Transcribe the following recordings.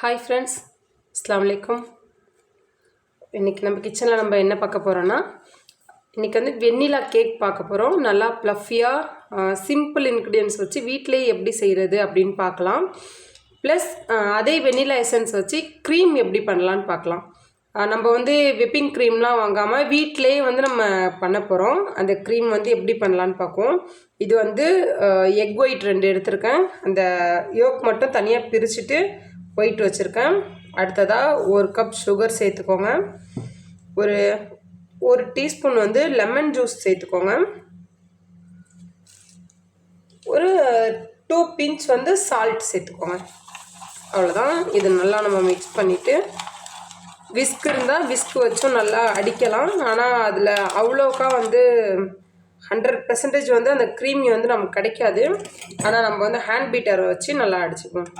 Hi friends அஸ்லாம் வலைக்கும் இன்றைக்கி நம்ம கிச்சனில் நம்ம என்ன பார்க்க போகிறோன்னா இன்றைக்கி வந்து வெண்ணிலா கேக் பார்க்க போகிறோம் நல்லா ப்ளஃபியாக சிம்பிள் இன்க்ரீடியன்ஸ் வச்சு வீட்டிலேயே எப்படி செய்கிறது அப்படின்னு பார்க்கலாம். ப்ளஸ் அதே வெண்ணிலா எசன்ஸ் வச்சு க்ரீம் எப்படி பண்ணலான்னு பார்க்கலாம். நம்ம வந்து விப்பிங் க்ரீம்லாம் வாங்காமல் வீட்டிலேயே வந்து நம்ம பண்ண போகிறோம் அந்த க்ரீம் வந்து எப்படி பண்ணலான்னு பார்ப்போம் இது வந்து எக் ஒயிட் ரெண்டு எடுத்திருக்கேன். அந்த யோக் மட்டும் தனியாக பிரிச்சுட்டு ஒயிட் வச்சுருக்கேன். அடுத்ததாக ஒரு கப் சுகர் சேர்த்துக்கோங்க. ஒரு ஒரு டீஸ்பூன் வந்து லெமன் ஜூஸ் சேர்த்துக்கோங்க. ஒரு டூ பிஞ்ச் வந்து சால்ட் சேர்த்துக்கோங்க. அவ்வளோதான் இது நல்லா நம்ம மிக்ஸ் பண்ணிவிட்டு விஸ்க் இருந்தால் விஸ்க் வச்சும் நல்லா அடிக்கலாம். ஆனால் அதில் அவ்வளோக்கா வந்து ஹண்ட்ரட் பர்சன்டேஜ் வந்து அந்த க்ரீமி வந்து நமக்கு கிடைக்காது. ஆனால் நம்ம வந்து ஹேண்ட் பீட்டரை வச்சு நல்லா அடிச்சுக்குவோம்.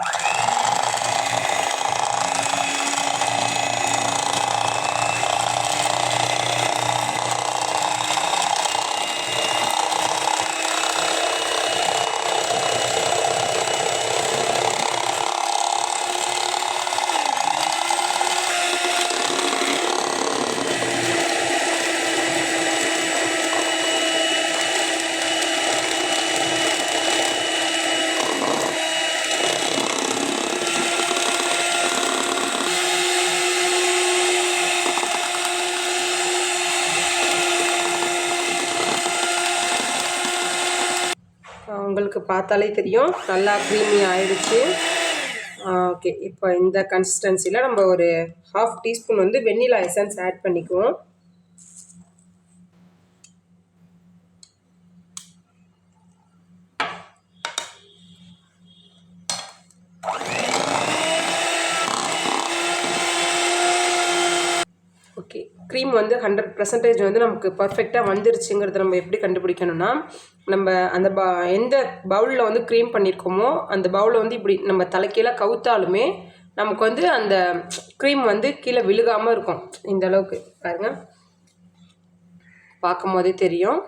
உங்களுக்கு பார்த்தாலே தெரியும். நல்லா க்ரீமி ஆயிடுச்சு. ஓகே இப்போ இந்த கன்சிஸ்டன்சியில் நம்ம ஒரு ஹாஃப் டீஸ்பூன் வந்து வெண்ணிலா எசன்ஸ் ஆட் பண்ணிக்குவோம் ஓகே க்ரீம் வந்து ஹண்ட்ரட் பர்சன்டேஜ் வந்து நமக்கு பர்ஃபெக்டாக வந்துருச்சுங்கிறத நம்ம எப்படி கண்டுபிடிக்கணும்னா நம்ம அந்த ப எந்த பவுலில் வந்து க்ரீம் பண்ணியிருக்கோமோ அந்த பவுலில் வந்து இப்படி நம்ம தலைக்கீழே கவுத்தாலுமே நமக்கு வந்து அந்த க்ரீம் வந்து கீழே விழுகாமல் இருக்கும். இந்த அளவுக்கு பாருங்கள் பார்க்கும் போதே தெரியும்.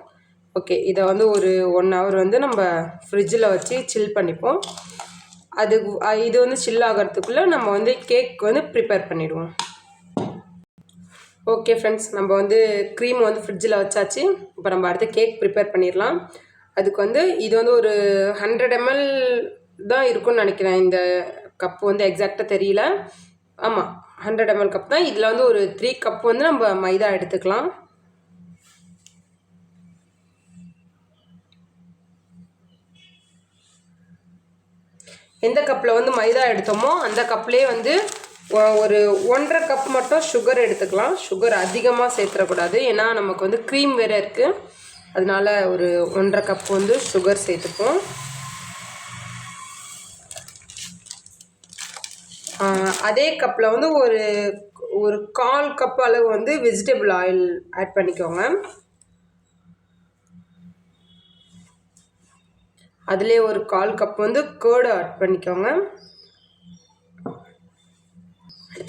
ஓகே இதை வந்து ஒரு ஒன் ஹவர் வந்து நம்ம ஃப்ரிட்ஜில் வச்சு சில் பண்ணிப்போம். அது இது வந்து சில் ஆகிறதுக்குள்ளே நம்ம வந்து கேக் வந்து ப்ரிப்பேர் பண்ணிவிடுவோம் ஓகே ஃப்ரெண்ட்ஸ் நம்ம வந்து க்ரீம் வந்து ஃப்ரிட்ஜில் வச்சாச்சு. இப்போ நம்ம அடுத்து கேக் ப்ரிப்பேர் பண்ணிடலாம். அதுக்கு வந்து இது வந்து ஒரு ஹண்ட்ரட் எம்எல் தான் இருக்கும்னு நினைக்கிறேன். இந்த கப் வந்து எக்ஸாக்டாக தெரியல. ஆமாம் ஹண்ட்ரட் எம்எல் கப் தான். இதில் வந்து ஒரு த்ரீ கப் வந்து நம்ம மைதா எடுத்துக்கலாம். எந்த கப்பில் வந்து மைதா எடுத்தோமோ அந்த கப்லேயே வந்து ஒரு ஒன்றரை கப் மட்டும் சுகர் எடுத்துக்கலாம். சுகர் அதிகமாக சேர்த்துடக்கூடாது ஏன்னா நமக்கு வந்து க்ரீம் வேறு இருக்குது அதனால ஒரு ஒன்றரை கப் வந்து சுகர் சேர்த்துப்போம். அதே கப்பில் வந்து ஒரு ஒரு கால் கப் அளவு வந்து வெஜிடபிள் ஆயில் ஆட் பண்ணிக்கோங்க. அதிலே ஒரு கால் கப் வந்து கேர்டு ஆட் பண்ணிக்கோங்க.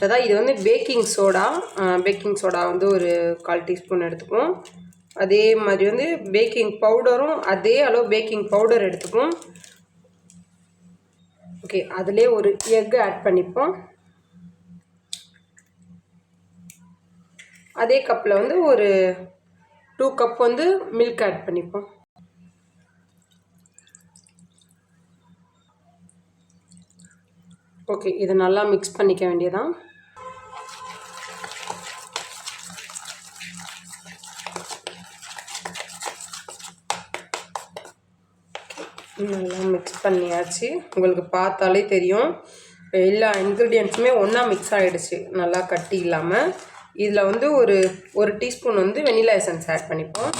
அடுத்ததாக இது வந்து பேக்கிங் சோடா பேக்கிங் சோடா வந்து ஒரு கால் டீஸ்பூன் எடுத்துக்குவோம். அதே மாதிரி வந்து பேக்கிங் பவுடரும் அதே அளவு பேக்கிங் பவுடர் எடுத்துக்குவோம். ஓகே அதிலே ஒரு எக் ஆட் பண்ணிப்போம். அதே கப்பில் வந்து ஒரு டூ கப் வந்து மில்க் ஆட் பண்ணிப்போம். ஓகே இதை நல்லா மிக்ஸ் பண்ணிக்க வேண்டியதான் நல்லா மிக்ஸ் பண்ணியாச்சு. உங்களுக்கு பார்த்தாலே தெரியும். எல்லா இன்க்ரீடியன்ட்ஸுமே ஒன்றா மிக்ஸ் ஆகிடுச்சு நல்லா கட்டி இல்லாமல் இதில் வந்து ஒரு ஒரு டீஸ்பூன் வந்து வெனிலா எசன்ஸ் ஆட் பண்ணிப்போம்.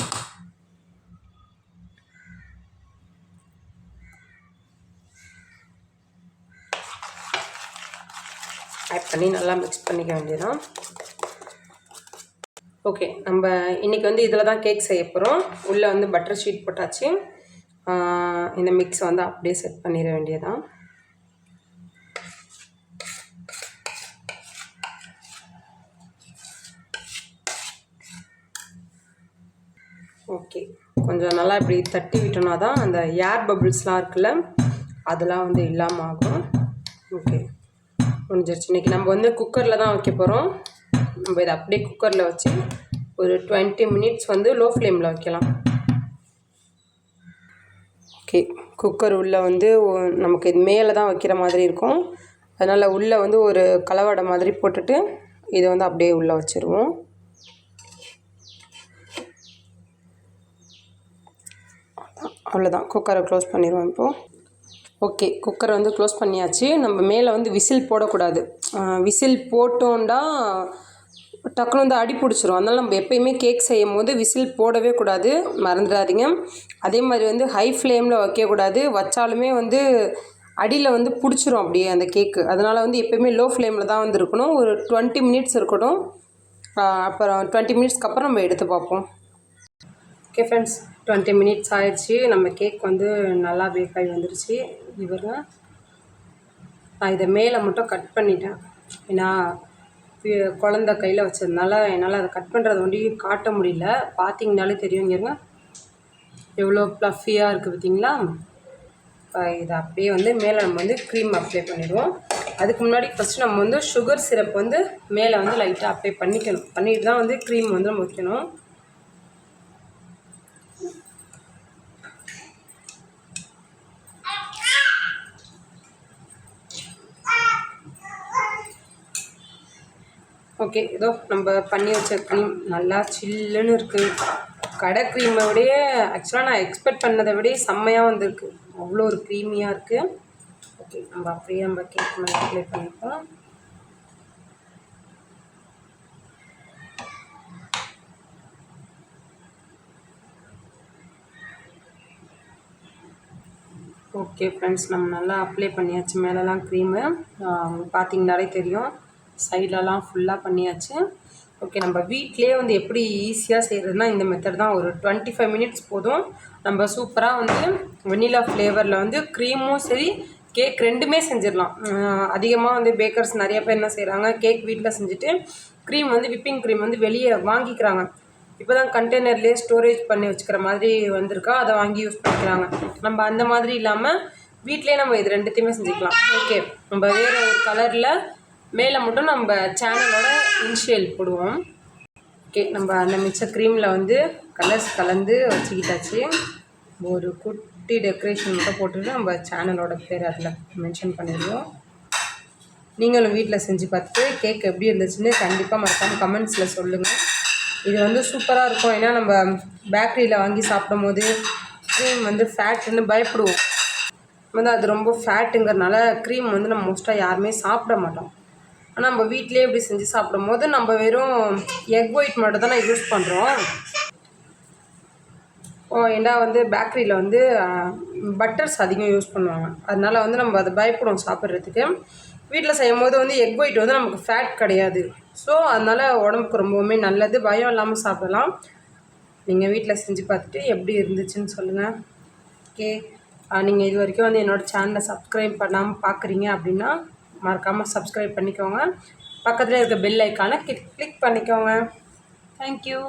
ஆட் பண்ணி நல்லா மிக்ஸ் பண்ணிக்க வேண்டியதான் ஓகே நம்ம இன்றைக்கி வந்து இதில் தான் கேக் செய்ய போகிறோம் உள்ளே வந்து பட்டர் ஷீட் போட்டாச்சு. இந்த மிக்ஸ் வந்து அப்படியே செட் பண்ணிட வேண்டியதான் ஓகே கொஞ்சம் நல்லா இப்படி தட்டி விட்டோம்னா தான் அந்த ஏர் பபிள்ஸ்லாம் இருக்குல்ல அதெல்லாம் வந்து இல்லாமல் ஆகும். ஓகே முடிஞ்சிருச்சு. இன்றைக்கி நம்ம வந்து குக்கரில் தான் வைக்க போகிறோம் நம்ம இதை அப்படியே குக்கரில் வச்சு ஒரு டுவெண்ட்டி மினிட்ஸ் வந்து லோ ஃப்ளேமில் வைக்கலாம். ஓகே. குக்கர் உள்ளே வந்து நமக்கு இது மேலே தான் வைக்கிற மாதிரி இருக்கும். அதனால் உள்ளே வந்து ஒரு கலவடை மாதிரி போட்டுட்டு இதை வந்து அப்படியே உள்ளே வச்சுருவோம். அவ்வளோதான் குக்கரை க்ளோஸ் பண்ணிடுவோம் இப்போது ஓகே குக்கரை வந்து க்ளோஸ் பண்ணியாச்சு. நம்ம மேலே வந்து விசில் போடக்கூடாது. விசில் போட்டோண்டா டக்குனு வந்து அடி பிடிச்சிரும். அதனால் நம்ம எப்பயுமே கேக் செய்யும் போது விசில் போடவே கூடாது. மறந்துடாதீங்க. அதே மாதிரி வந்து ஹை ஃப்ளேமில் வைக்கக்கூடாது. வச்சாலுமே வந்து அடியில் வந்து பிடிச்சிரும் அப்படியே அந்த கேக்கு அதனால் வந்து எப்பயுமே லோ ஃப்ளேமில் தான் வந்து இருக்கணும். ஒரு டுவெண்ட்டி மினிட்ஸ் இருக்கட்டும். அப்புறம் டுவெண்ட்டி மினிட்ஸ்க்கு அப்புறம் நம்ம எடுத்து பார்ப்போம். ஓகே ஃப்ரெண்ட்ஸ் டுவெண்ட்டி மினிட்ஸ் ஆயிடுச்சு. நம்ம கேக் வந்து நல்லா பேக் ஆகி வந்துருச்சு. இவருங்க நான் இதை மேலே மட்டும் கட் பண்ணிட்டேன். ஏன்னா குழந்த கையில் வச்சதுனால என்னால் அதை கட் பண்ணுறது ஒண்டி காட்ட முடியல. பார்த்தீங்கனாலே தெரியுங்கிறங்க எவ்வளோ ப்ளஃபியாக இருக்குது பார்த்தீங்களா இப்போ இதை அப்படியே வந்து மேலே நம்ம வந்து க்ரீம் அப்ளை பண்ணிடுவோம். அதுக்கு முன்னாடி ஃபஸ்ட்டு நம்ம வந்து சுகர் சிரப் வந்து மேலே வந்து லைட்டாக அப்ளை பண்ணிக்கணும். பண்ணிட்டு தான் வந்து க்ரீம் வந்து நம்ம வைக்கணும். ஓகே ஏதோ நம்ம பண்ணி வச்ச க்ரீம் நல்லா சில்லுன்னு இருக்குது கடை க்ரீமை விடையே ஆக்சுவலாக நான் எக்ஸ்பெக்ட் பண்ணதை விட செம்மையாக வந்திருக்கு. அவ்வளோ ஒரு க்ரீமியாக இருக்குது ஓகே நம்ம அப்படியே நம்ம கேக் மேலே அப்ளை பண்ணிப்போம் ஓகே ஃப்ரெண்ட்ஸ் நம்ம நல்லா அப்ளை பண்ணியாச்சு. மேலெலாம் க்ரீமு பார்த்தீங்கனாலே தெரியும். சைட்லலாம் ஃபுல்லாக பண்ணியாச்சு. ஓகே நம்ம வீட்டிலே வந்து எப்படி ஈஸியாக செய்கிறதுனா இந்த மெத்தட் தான். ஒரு டுவெண்ட்டி ஃபைவ் மினிட்ஸ் போதும். நம்ம சூப்பராக வந்து வெண்ணிலா ஃப்ளேவரில் வந்து க்ரீமும் சரி கேக் ரெண்டுமே செஞ்சிடலாம். அதிகமாக வந்து பேக்கர்ஸ் நிறைய பேர் என்ன செய்கிறாங்க கேக் வீட்டில் செஞ்சுட்டு க்ரீம் வந்து விப்பிங் க்ரீம் வந்து வெளியே வாங்கிக்கிறாங்க. இப்போ தான் கண்டெய்னர்லேயே ஸ்டோரேஜ் பண்ணி வச்சுக்கிற மாதிரி வந்திருக்கா அதை வாங்கி யூஸ் பண்ணிக்கிறாங்க. நம்ம அந்த மாதிரி இல்லாமல் வீட்டிலே நம்ம இது ரெண்டுத்தையுமே செஞ்சுக்கலாம். ஓகே நம்ம வேறு ஒரு கலரில் மேலே மட்டும் நம்ம சேனலோட இனிஷியல் போடுவோம். ஓகே நம்ம அந்த மிச்ச க்ரீமில் வந்து கலர்ஸ் கலந்து வச்சுக்கிட்டாச்சு. ஒரு குட்டி டெக்கரேஷன் மட்டும் போட்டுட்டு நம்ம சேனலோட பேர் அதில் மென்ஷன் பண்ணிடுவோம். நீங்களும் வீட்டில் செஞ்சு பார்த்துட்டு கேக் எப்படி இருந்துச்சுன்னு கண்டிப்பாக மறக்காமல் கமெண்ட்ஸில் சொல்லுங்கள் இது வந்து சூப்பராக இருக்கும். ஏன்னா நம்ம பேக்கரியில் வாங்கி சாப்பிடும் போது க்ரீம் வந்து ஃபேட்டுன்னு பயப்படுவோம். வந்து அது ரொம்ப ஃபேட்டுங்கிறனால க்ரீம் வந்து நம்ம மோஸ்ட்டாக யாருமே சாப்பிட மாட்டோம். ஆனால் நம்ம வீட்டிலே இப்படி செஞ்சு சாப்பிடும் போது நம்ம வெறும் எக் ஒயிட் மட்டும் தான் யூஸ் பண்ணுறோம் ஓ ஏண்டா வந்து பேக்கரியில் வந்து பட்டர்ஸ் அதிகம் யூஸ் பண்ணுவாங்க. அதனால் வந்து நம்ம அதை பயப்படுவோம் சாப்பிட்றதுக்கு. வீட்டில் செய்யும் போது வந்து எக் ஒயிட் வந்து நமக்கு ஃபேட் கிடையாது. ஸோ அதனால் உடம்புக்கு ரொம்பவுமே நல்லது. பயம் இல்லாமல் சாப்பிடலாம். நீங்கள் வீட்டில் செஞ்சு பார்த்துட்டு எப்படி இருந்துச்சுன்னு சொல்லுங்கள் ஓகே நீங்கள் இது வரைக்கும் வந்து என்னோடய சேனலை சப்ஸ்கிரைப் பண்ணாமல் பார்க்குறீங்க அப்படின்னா மறக்காமல் சப்ஸ்கிரைப் பண்ணிக்கோங்க. பக்கத்தில் இருக்க பெல் ஐக்கானை கிளிக் பண்ணிக்கோங்க. தேங்க்யூ